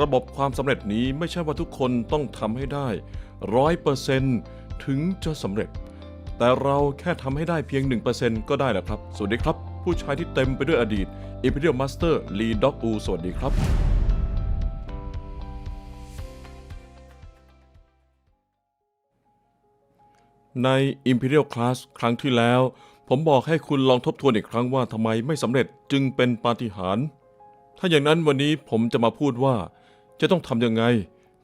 ระบบความสำเร็จนี้ไม่ใช่ว่าทุกคนต้องทำให้ได้ร้อยเปอร์เซนถึงจะสำเร็จ แต่เราแค่ทำให้ได้เพียง 1%ก็ได้แหละครับ สวัสดีครับ ผู้ชายที่เต็มไปด้วยอดีต Imperial Master Lee Dok U สวัสดีครับ ใน Imperial Class ครั้งที่แล้ว ผมบอกให้คุณลองทบทวนอีกครั้งว่าทำไมไม่สำเร็จจึงเป็นปาฏิหาริย์ถ้าอย่างนั้นวันนี้ผมจะมาพูดว่า จะต้องทำยังไง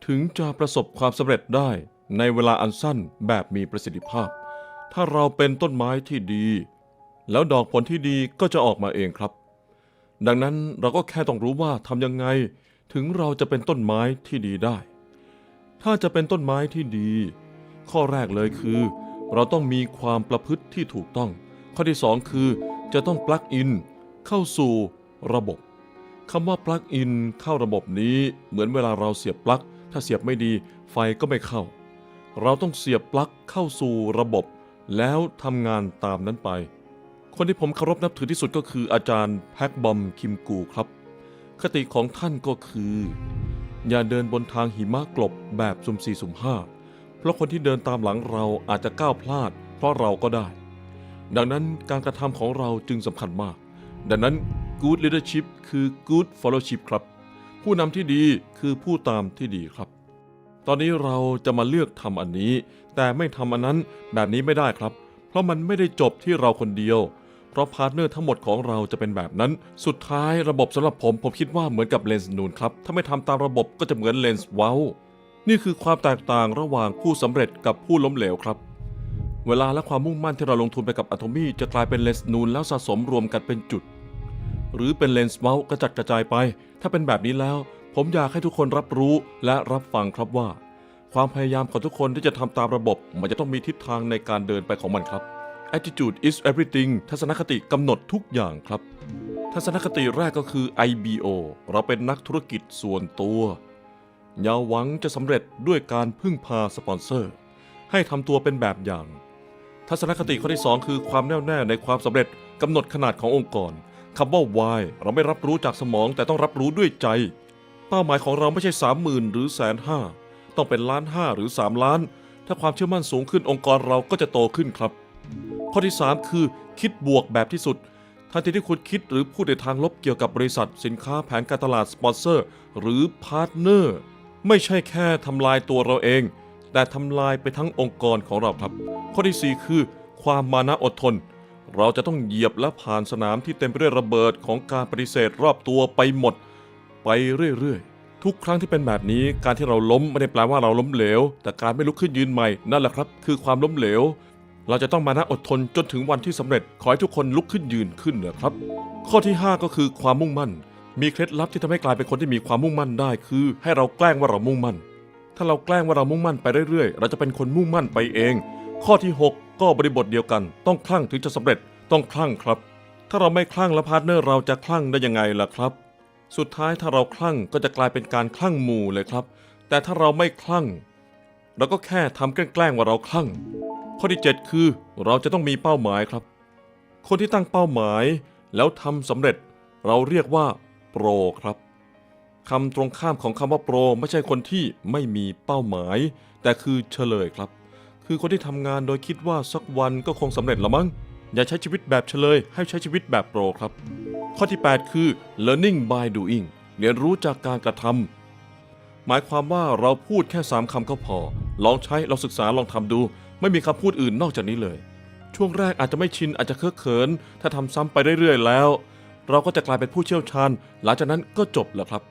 ถึงจะประสบความสำเร็จได้ในเวลาอันสั้นแบบมีประสิทธิภาพ ถ้าเราเป็นต้นไม้ที่ดี แล้วดอกผลที่ดีก็จะออกมาเองครับ ดังนั้นเราก็แค่ต้องรู้ว่าทำยังไง ถึงเราจะเป็นต้นไม้ที่ดีได้ ถ้าจะเป็นต้นไม้ที่ดี ข้อแรกเลยคือ เราต้องมีความประพฤติที่ถูกต้อง ข้อที่สองคือจะต้องปลั๊กอินเข้าสู่ระบบ คำว่าปลั๊กอินเข้าระบบนี้เหมือนเวลาเราเสียบปลั๊กถ้าเสียบไม่ดีไฟก็ไม่เข้า เราต้องเสียบปลั๊กเข้าสู่ระบบ แล้วทำงานตามนั้นไป คนที่ผมเคารพนับถือที่สุดก็คืออาจารย์แพ็กบอมคิมกูครับ คติของท่านก็คือ อย่าเดินบนทางหิมะกลบแบบสุ่มสี่สุ่มห้าเพราะคนที่เดินตามหลังเราอาจจะก้าวพลาด เพราะเราก็ได้ ดังนั้นการกระทำของเราจึงสำคัญมาก ดังนั้น good leadership คือ good fellowship ครับ ผู้นำที่ดีคือผู้ตามที่ดีครับ ตอนนี้เราจะมาเลือกทำอันนี้ แต่ไม่ทำอันนั้นแบบนี้ไม่ได้ครับ เพราะมันไม่ได้จบที่เราคนเดียว เพราะพาร์ทเนอร์ทั้งหมดของเราจะเป็นแบบนั้น สุดท้ายระบบสำหรับผมผมคิดว่าเหมือนกับเลนส์นูนครับ ถ้าไม่ทำตามระบบก็จะเหมือนเลนส์เว้า นี่คือความแตกต่างระหว่างผู้สำเร็จกับผู้ล้มเหลวครับเวลาและความมุ่งมั่นที่เราลงทุนไปกับอะโทมี่จะกลายเป็นเลนส์นูนแล้วสะสมรวมกันเป็นจุด หรือเป็นเลนส์เมาส์กระจัดกระจายไป ถ้าเป็นแบบนี้แล้ว ผมอยากให้ทุกคนรับรู้และรับฟังครับว่า ความพยายามของทุกคนที่จะทำตามระบบ มันจะต้องมีทิศทางในการเดินไปของมันครับ attitude is everything ทัศนคติกำหนดทุกอย่างครับ ทัศนคติแรกก็คือ IBO เราเป็นนักธุรกิจส่วนตัวอย่าหวังจะสำเร็จด้วยการพึ่งพาสปอนเซอร์ ให้ทำตัวเป็นแบบอย่าง ทัศนคติข้อที่ 2 คือความแน่วแน่ในความสำเร็จกำหนดขนาดขององค์กร คำว่า why เราไม่รับรู้จากสมองแต่ต้องรับรู้ด้วยใจ เป้าหมายของเราไม่ใช่30,000หรือแสนห้าต้องเป็นล้านห้าหรือ3ล้าน ถ้าความเชื่อมั่นสูงขึ้นองค์กรเราก็จะโตขึ้นครับ ข้อที่ 3 คือ คิดบวกแบบที่สุดทันทีที่คุณคิดหรือพูดในทางลบเกี่ยวกับบริษัท สินค้าแผนการตลาดสปอนเซอร์ หรือพาร์ทเนอร์ ไม่ใช่แค่ทำลายตัวเราเอง แต่ทำลายไปทั้งองค์กรของเราครับ ข้อที่ 4 คือ ความมานะอดทน เราจะต้องเหยียบและผ่านสนามที่เต็มไปด้วยระเบิดของการปฏิเสธรอบตัวไปหมด ไปเรื่อยๆ ทุกครั้งที่เป็นแบบนี้การที่เราล้มไม่ได้แปลว่าเราล้มเหลว แต่การไม่ลุกขึ้นยืนใหม่นั่นแหละครับ คือความล้มเหลว เราจะต้องมานะอดทนจนถึงวันที่สำเร็จขอให้ทุกคนลุกขึ้นยืนขึ้นนะครับ ข้อที่ 5 ก็คือความมุ่งมั่น มีเคล็ดลับที่ทำให้กลายเป็นคนที่มีความมุ่งมั่นได้ คือ ให้เราแกล้งว่าเรามุ่งมั่น ถ้าเราแกล้งว่าเรามุ่งมั่นไปเรื่อยๆ เราจะเป็นคนมุ่งมั่นไปเอง ข้อที่ 6 ก็บริบทเดียวกัน ต้องคลั่งถึงจะสำเร็จต้องคลั่งครับ ถ้าเราไม่คลั่งแล้วพาร์ทเนอร์เราจะคลั่งได้ยังไงล่ะครับ สุดท้ายถ้าเราคลั่งก็จะกลายเป็นการคลั่งหมู่เลยครับ แต่ถ้าเราไม่คลั่งเราก็แค่ทำแกล้งว่าเราคลั่ง ข้อที่ 7 คือเราจะต้องมีเป้าหมายครับ คนที่ตั้งเป้าหมายแล้วทำสำเร็จ เราเรียกว่าโปรครับคำตรงข้ามของคำว่าโปร ไม่ใช่คนที่ไม่มีเป้าหมาย แต่คือเฉลยครับ คือคนที่ทำงานโดยคิดว่าสักวันก็คงสำเร็จละมั้ง อย่าใช้ชีวิตแบบเฉลย ให้ใช้ชีวิตแบบโปรครับ ข้อที่ 8 คือ learning by doing เรียนรู้จากการกระทำหมายความว่าเราพูดแค่ 3คำก็พอ ลองใช้ลองศึกษาลองทำดู ไม่มีคำพูดอื่นนอกจากนี้เลย ช่วงแรกอาจจะไม่ชินอาจจะเคอะเขิน ถ้าทำซ้ำไปเรื่อยๆแล้ว เราก็จะกลายเป็นผู้เชี่ยวชาญ หลังจากนั้นก็จบแล้วครับ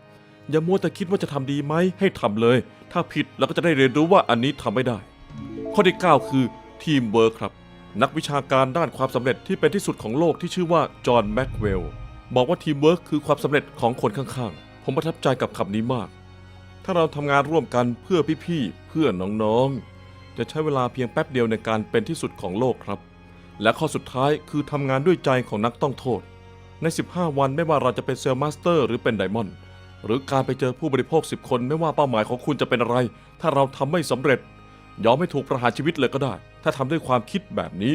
อย่ามัวแต่คิดว่าจะทำดีไหมให้ทำเลย ถ้าผิดเราก็จะได้เรียนรู้ว่าอันนี้ทำไม่ได้ ข้อที่ 9 คือทีมเวิร์คครับ นักวิชาการด้านความสำเร็จที่เป็นที่สุดของโลกที่ชื่อว่าจอห์นแม็กเวลล์บอกว่าทีมเวิร์คคือความสำเร็จของคนข้างๆ ผมประทับใจกับคำนี้มาก ถ้าเราทำงานร่วมกันเพื่อพี่ๆ เพื่อน้องๆ จะใช้เวลาเพียงแป๊บเดียวในการเป็นที่สุดของโลกครับ และข้อสุดท้ายคือทำงานด้วยใจของนักต้องโทษ ใน 15 วันไม่ว่าเราจะเป็นเซลล์มาสเตอร์หรือเป็นไดมอนด์หรือการไปเจอผู้บริโภค 10 คนไม่ว่าเป้าหมายของคุณจะเป็นอะไร ถ้าเราทำไม่สำเร็จ ยอมไม่ถูกประหารชีวิตเลยก็ได้ ถ้าทำด้วยความคิดแบบนี้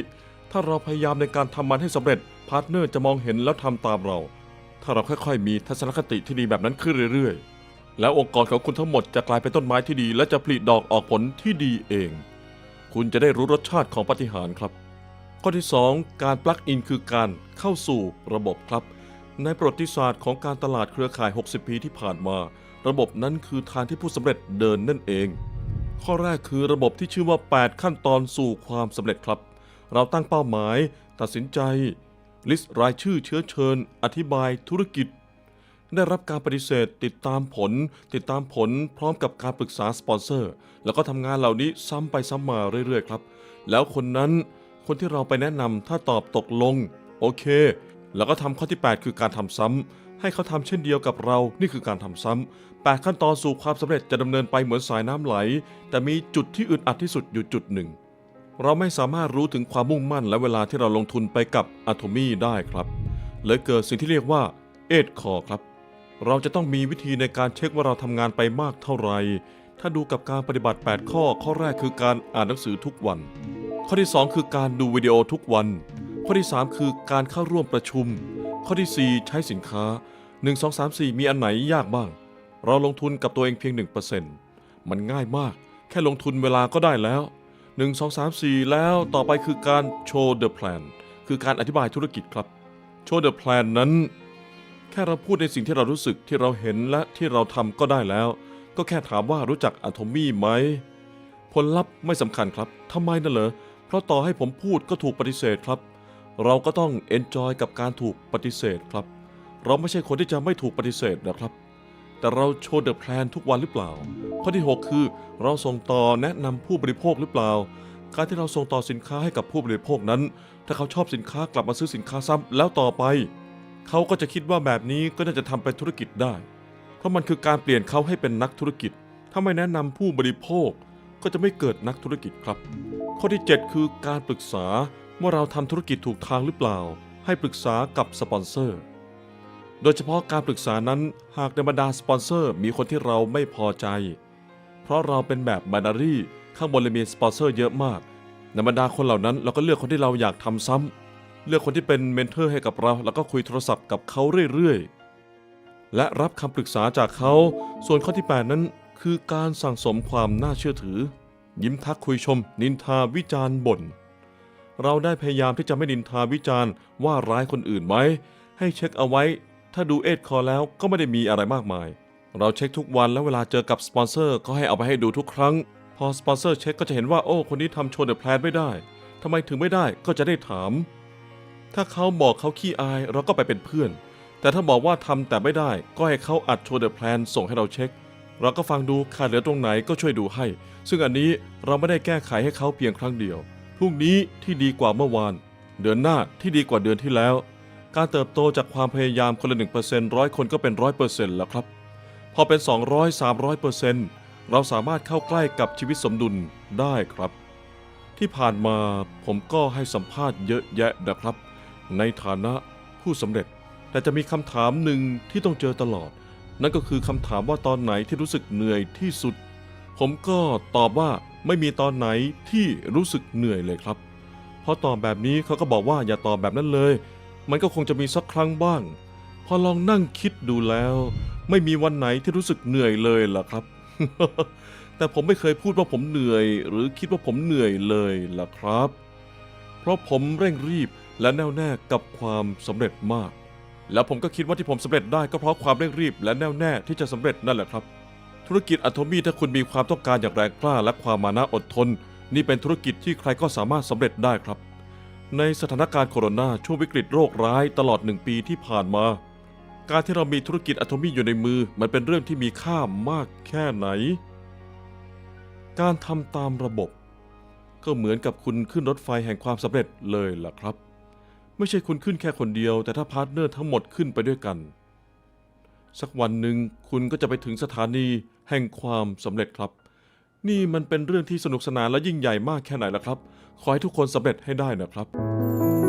ถ้าเราพยายามในการทำมันให้สำเร็จ พาร์ทเนอร์จะมองเห็นแล้วทำตามเรา ถ้าเราค่อยๆ มีทัศนคติที่ดีแบบนั้นขึ้นเรื่อยๆ แล้วองค์กรของคุณทั้งหมดจะกลายเป็นต้นไม้ที่ดี และจะผลิดอกออกผลที่ดีเอง คุณจะได้รู้รสชาติของปาฏิหารย์ครับ ข้อที่ 2 การปลักอินคือการเข้าสู่ระบบครับ ในประวัติศาสตร์ของการตลาดเครือข่าย 60 ปีที่ผ่านมา ระบบนั้นคือทางที่ผู้สำเร็จเดินนั่นเอง ข้อแรกคือระบบที่ชื่อว่า 8 ขั้นตอนสู่ความสำเร็จครับ เราตั้งเป้าหมาย ตัดสินใจ ลิสต์รายชื่อเชื้อเชิญ อธิบายธุรกิจ ได้รับการปฏิเสธ ติดตามผล ติดตามผลพร้อมกับการปรึกษาสปอนเซอร์ แล้วก็ทำงานเหล่านี้ซ้ำไปซ้ำมาเรื่อยๆครับ แล้วคนนั้นคนที่เราไปแนะนำถ้าตอบตกลง โอเค แล้วก็ทำข้อที่ 8 คือการทำซ้ำ ให้เขาทำเช่นเดียวกับเรา นี่คือการทำซ้ำแปดขั้นตอนสู่ความสำเร็จจะดำเนินไปเหมือนสายน้ำไหล แต่มีจุดที่อึดอัดที่สุดอยู่จุดหนึ่ง เราไม่สามารถรู้ถึงความมุ่งมั่นและเวลาที่เราลงทุนไปกับอะโทมี่ได้ครับ เลยเกิดสิ่งที่เรียกว่าเอ็ดคอครับ เราจะต้องมีวิธีในการเช็คว่าเราทำงานไปมากเท่าไหร่ถ้าดูกับการปฏิบัติ 8 ข้อ ข้อแรกคือการอ่านหนังสือทุกวัน ข้อที่ 2 คือการดูวิดีโอทุกวัน ข้อที่ 3 คือการเข้าร่วมประชุม ข้อทีสี่ 4 ใช้สินค้า 1 2 3 4 มีอันไหนยากบ้าง เราลงทุนกับตัวเองเพียง 1%มันง่ายมาก แค่ลงทุนเวลาก็ได้แล้ว 1 2 3 4 แล้วต่อไปคือการโชว์ the plan คือการอธิบายธุรกิจครับ โชว์ the plan นั้น แค่เราพูดในสิ่งที่เรารู้สึกที่เราเห็นและที่เราทำก็ได้แล้ว ก็แค่ถามว่ารู้จักอะโทมี่ไหมผลลัพธ์ไม่สำคัญครับทำไมน่ะเหรอเพราะต่อให้ผมพูดก็ถูกปฏิเสธครับ เราก็ต้องเอนจอยกับการถูกปฏิเสธครับ เราไม่ใช่คนที่จะไม่ถูกปฏิเสธนะครับ แต่เราโชว์เดอะแพลนทุกวันหรือเปล่า ข้อที่ 6 คือ เราส่งต่อแนะนำผู้บริโภคหรือเปล่า การที่เราส่งต่อสินค้าให้กับผู้บริโภคนั้น ถ้าเขาชอบสินค้ากลับมาซื้อสินค้าซ้ำแล้วต่อไป เขาก็จะคิดว่าแบบนี้ก็น่าจะทำเป็นธุรกิจได้ เพราะมันคือการเปลี่ยนเขาให้เป็นนักธุรกิจ ถ้าไม่แนะนำผู้บริโภคก็จะไม่เกิดนักธุรกิจครับ ข้อที่ 7 คือการปรึกษา ว่าเราทำธุรกิจถูกทางหรือเปล่า ให้ปรึกษากับสปอนเซอร์ โดยเฉพาะการปรึกษานั้นหากในบรรดาสปอนเซอร์มีคนที่เราไม่พอใจ เพราะเราเป็นแบบแบ i นารี่ข้างบนเลยมีสปอนเซอร์เยอะมาก ในบรรดาคนเหล่านั้นเราก็เลือกคนที่เราอยากทำซ้ำเลือกคนที่เป็นเมนเทอร์ให้กับเรา แล้วก็คุยโทรศัพท์กับเขาเรื่อยๆ และรับคำปรึกษาจากเขา ส่วนข้อที่ 8 นั้นคือการสั่งสมความน่าเชื่อถือ ยิ้มทักคุยชม นินทาวิจารณ์บ่น เราได้พยายามที่จะไม่นินทาวิจารณ์ว่าร้ายคนอื่นไว้ให้เช็คเอาไว้ ถ้าดูเอ็ดคอแล้วก็ไม่ได้มีอะไรมากมาย เราเช็คทุกวันแล้วเวลาเจอกับสปอนเซอร์ก็ให้เอาไปให้ดูทุกครั้ง พอสปอนเซอร์เช็คก็จะเห็นว่าโอ้คนนี้ทำโชว์เดอะแพลนไม่ได้ทำไมถึงไม่ได้ก็จะได้ถาม ถ้าเขาบอกเขาขี้อายเราก็ไปเป็นเพื่อน แต่ถ้าบอกว่าทำแต่ไม่ได้ก็ให้เขาอัดโชว์เดอะแพลนส่งให้เราเช็คเราก็ฟังดูขาดเหลือตรงไหนก็ช่วยดูให้ ซึ่งอันนี้เราไม่ได้แก้ไขให้เขาเพียงครั้งเดียว รุ่งนี้ที่ดีกว่าเมื่อวาน เดือนหน้าที่ดีกว่าเดือนที่แล้ว การเติบโตจากความพยายามคนละ1%ร้อยคนก็เป็นร้อยเปอร์เซ็นต์แล้วครับ พอเป็น200 300เปอร์เซ็นต์เราสามารถเข้าใกล้กับชีวิตสมดุลได้ครับ ที่ผ่านมาผมก็ให้สัมภาษณ์เยอะแยะนะครับ ในฐานะผู้สำเร็จ แต่จะมีคำถามหนึ่งที่ต้องเจอตลอด นั่นก็คือคำถามว่าตอนไหนที่รู้สึกเหนื่อยที่สุด ผมก็ตอบว่าไม่มีตอนไหนที่รู้สึกเหนื่อยเลยครับ พอตอบแบบนี้เขาก็บอกว่าอย่าตอบแบบนั้นเลย มันก็คงจะมีสักครั้งบ้าง พอลองนั่งคิดดูแล้ว ไม่มีวันไหนที่รู้สึกเหนื่อยเลยล่ะครับ แต่ผมไม่เคยพูดว่าผมเหนื่อย หรือคิดว่าผมเหนื่อยเลยล่ะครับ เพราะผมเร่งรีบและแน่วแน่กับความสำเร็จมาก แล้วผมก็คิดว่าที่ผมสำเร็จได้ก็เพราะความเร่งรีบและแน่วแน่ที่จะสำเร็จนั่นแหละครับ ธุรกิจอะโทมี่ถ้าคุณมีความต้องการอย่างแรงกล้าและความมานะอดทน นี่เป็นธุรกิจที่ใครก็สามารถสำเร็จได้ครับ ในสถานการณ์โคโรนาช่วงวิกฤตโรคร้ายตลอดหนึ่งปีที่ผ่านมา การที่เรามีธุรกิจอะโทมี่อยู่ในมือ มันเป็นเรื่องที่มีค่ามากแค่ไหน การทำตามระบบ ก็เหมือนกับคุณขึ้นรถไฟแห่งความสำเร็จเลยล่ะครับ ไม่ใช่คุณขึ้นแค่คนเดียว แต่ถ้าพาร์ทเนอร์ทั้งหมดขึ้นไปด้วยกัน สักวันหนึ่งคุณก็จะไปถึงสถานีแห่งความสำเร็จครับ นี่มันเป็นเรื่องที่สนุกสนานและยิ่งใหญ่มากแค่ไหนล่ะครับ ขอให้ทุกคนสำเร็จให้ได้นะครับ